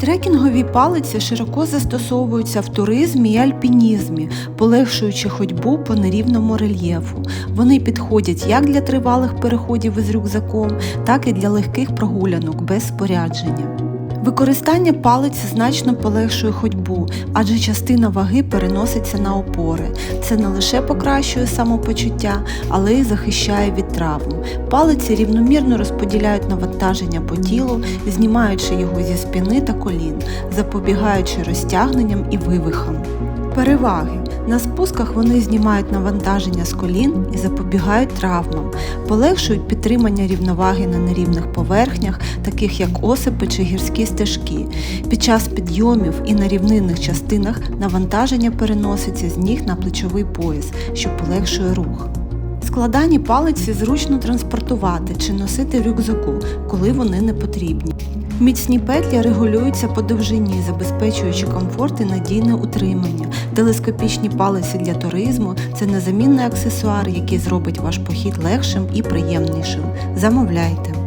Трекінгові палиці широко застосовуються в туризмі і альпінізмі, полегшуючи ходьбу по нерівному рельєфу. Вони підходять як для тривалих переходів із рюкзаком, так і для легких прогулянок без спорядження. Використання палиць значно полегшує ходьбу, адже частина ваги переноситься на опори. Це не лише покращує самопочуття, але й захищає від травм. Палиці рівномірно розподіляють навантаження по тілу, знімаючи його зі спини та колін, запобігаючи розтягненням і вивихам. Переваги. На спусках вони знімають навантаження з колін і запобігають травмам, полегшують підтримання рівноваги на нерівних поверхнях, таких як осипи чи гірські стежки. Під час підйомів і на рівнинних частинах навантаження переноситься з ніг на плечовий пояс, що полегшує рух. Складані палиці зручно транспортувати чи носити в рюкзаку, коли вони не потрібні. Міцні петлі регулюються по довжині, забезпечуючи комфорт і надійне утримання. Телескопічні палиці для туризму це незамінний аксесуар, який зробить ваш похід легшим і приємнішим. Замовляйте!